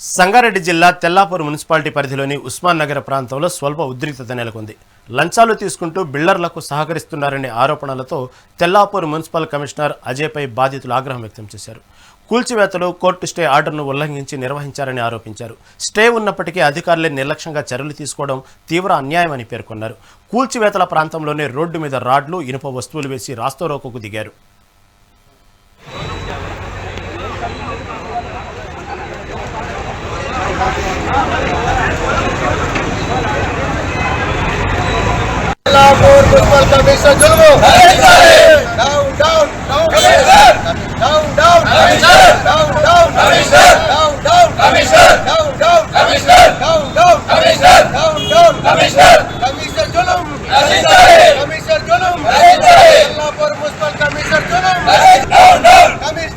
సంగారెడ్డి జిల్లా తెల్లాపూర్ మున్సిపాలిటీ పరిధిలోని ఉస్మాన్ నగర్ ప్రాంతంలో స్వల్ప ఉద్రిక్తత నెలకొంది. లంచాలు తీసుకుంటూ బిల్డర్లకు సహకరిస్తున్నారనే ఆరోపణలతో తెల్లాపూర్ మున్సిపల్ కమిషనర్ అజయ్పై బాధితులు ఆగ్రహం వ్యక్తం చేశారు. కూల్చివేతలు కోర్టు స్టే ఆర్డర్ను ఉల్లంఘించి నిర్వహించారని ఆరోపించారు. స్టే ఉన్నప్పటికీ అధికారులే నిర్లక్ష్యంగా చర్యలు తీసుకోవడం తీవ్ర అన్యాయమని పేర్కొన్నారు. కూల్చివేతల ప్రాంతంలోనే రోడ్డు మీద రాడ్లు ఇనుప వస్తువులు వేసి రాస్తోరోకోకు దిగారు. Lampur Municipal Commission Julumu. Down, down, down. Down, down. Down, down. Down, down. Down, down. Down, down. Down, down. Commissioner Julum. Commissioner Julum. Lampur Municipal Commission Julum. Commissioner.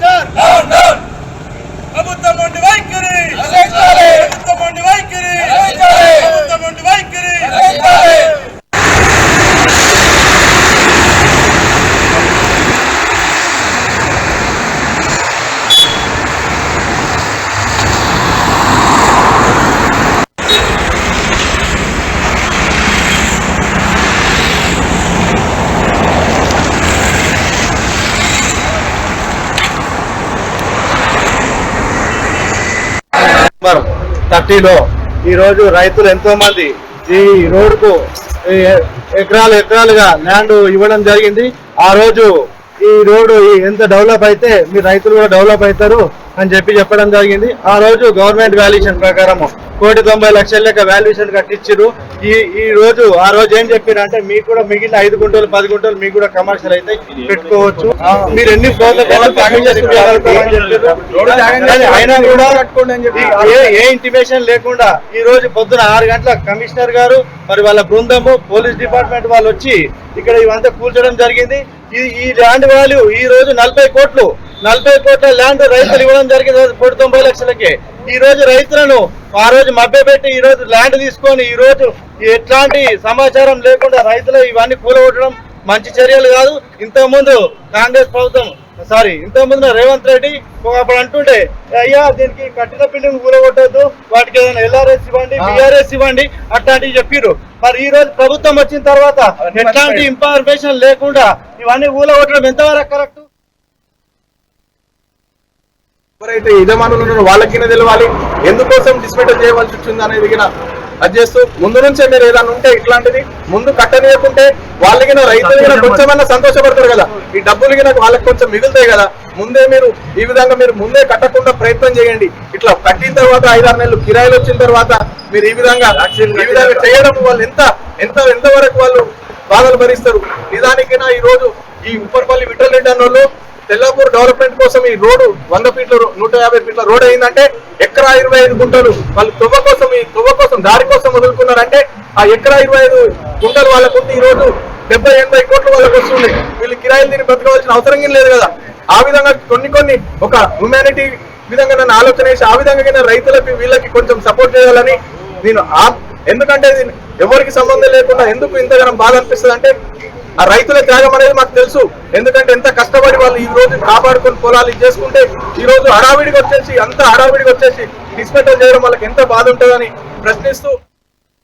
Number థర్టీలో. ఈ రోజు రైతులు ఎంతో మంది ఈ రోడ్డుకు ఈ ఎకరాలు ఎకరాలుగా ల్యాండ్ ఇవ్వడం జరిగింది. ఆ రోజు ఈ రోడ్డు ఎంత డెవలప్ అయితే మీ రైతులు కూడా డెవలప్ అవుతారు. అని చెప్పి చెప్పడం జరిగింది. ఆ రోజు గవర్నమెంట్ వాల్యుయేషన్ ప్రకారం కోటి తొంభై లక్షల లెక్క వాల్యుయేషన్ కట్టించారు ఈ ఈ రోజు ఆ రోజు ఏం చెప్పారు అంటే మీకు కూడా మిగిలిన ఐదు గుంటలు పది గుంటలు మీకు కూడా కమర్షియల్ అయితే పెట్టుకోవచ్చు. మీరు ఎన్ని అయినా కూడా ఏ- ఏ ఇంటిమేషన్ లేకుండా ఈ రోజు పొద్దున ఆరు గంటల కమిషనర్ గారు మరి వాళ్ళ బృందము పోలీస్ డిపార్ట్మెంట్ వాళ్ళు వచ్చి ఇక్కడ ఇవంతా కూల్చడం జరిగింది. ఈ ఈ ల్యాండ్ వాల్యూ ఈ రోజు నలభై కోట్లు. నలభై కోట్ల ల్యాండ్ రైతులు ఇవ్వడం జరిగింది. కోటి తొంభై లక్షలకి. ఈ రోజు రైతులను ఆ రోజు మభ్యపెట్టి ఈ రోజు ల్యాండ్ తీసుకొని ఈ రోజు ఎట్లాంటి సమాచారం లేకుండా రైతులు ఇవన్నీ కూలగొట్టడం మంచి చర్యలు కాదు. ఇంతకుముందు కాంగ్రెస్ ప్రభుత్వం సారీ ఇంతకుముందు రేవంత్ రెడ్డి అప్పుడు అంటుండే అయ్యా దీనికి కట్టిన బిల్డింగ్ కూలగొట్టద్దు. వాటికి ఏదైనా ఎల్ఆర్ఎస్ ఇవ్వండి బిఆర్ఎస్ ఇవ్వండి అట్లాంటివి చెప్పిర్రు. మరి ఈ రోజు ప్రభుత్వం వచ్చిన తర్వాత ఎట్లాంటి ఇన్ఫర్మేషన్ లేకుండా ఇవన్నీ కూలగొట్టడం ఎంతవరకు కరెక్ట్ ఎవరైతే యజమానులు ఉన్నారో వాళ్ళకినే తెలవాలి. ఎందుకోసం డిస్మెంటల్ చేయవలసి వచ్చింది అనేది అది చేస్తూ ముందు నుంచే మీరు ఏదైనా ఉంటే ఇట్లాంటిది ముందు కట్టనీయకుంటే వాళ్ళకి రైతులు కొంచెమన్నా సంతోషపడతారు కదా. ఈ డబ్బులు వాళ్ళకి కొంచెం మిగులుతాయి కదా. ముందే మీరు ఈ విధంగా మీరు ముందే కట్టకుండా ప్రయత్నం చేయండి. ఇట్లా కట్టిన తర్వాత ఐదారు నెలలు కిరాయిలు వచ్చిన తర్వాత మీరు ఈ విధంగా ఈ విధంగా చేయడం వాళ్ళు ఎంత ఎంత ఎంత వరకు వాళ్ళు బాధలు భరిస్తారు? నిజానికైనా ఈ రోజు ఈ ఉప్పర్పల్లి విఠల్ రెడ్డి అన్నోళ్ళు తెల్లాపూర్ డెవలప్మెంట్ కోసం ఈ రోడ్డు వంద ఫీట్ల నూట యాభై ఫీట్ల రోడ్ అయిందంటే ఎకరా ఇరవై ఐదు గుంటలు. వాళ్ళు తువ్వ కోసం ఈ తువ్వ కోసం దారి కోసం వదులుకున్నారంటే ఆ ఎకరా ఇరవై ఐదు గుంటలు వాళ్ళకు ఈ రోజు డెబ్బై ఎనభై కోట్లు వాళ్ళకి వస్తుంది. వీళ్ళు కిరాయిలు తిని బతకవలసిన అవసరం లేదు కదా. ఆ విధంగా కొన్ని కొన్ని ఒక హ్యుమానిటీ విధంగా నన్ను ఆలోచన చేసి ఆ విధంగా రైతులకి వీళ్ళకి కొంచెం సపోర్ట్ చేయాలని నేను ఆ- ఎందుకంటే ఎవరికి సంబంధం లేకుండా ఎందుకు ఇంతగానం బాధ అనిపిస్తుంది అంటే ఆ రైతుల త్యాగం అనేది మాకు తెలుసు. ఎందుకంటే ఎంత కష్టపడి వాళ్ళు ఈ రోజు కాపాడుకొని పొలాలు చేసుకుంటే ఈ రోజు హడావిడికి వచ్చేసి అంత హడావిడికి వచ్చేసి డిస్పెటల్ చేయడం వాళ్ళకి ఎంత బాధ ఉంటుందని ప్రశ్నిస్తూ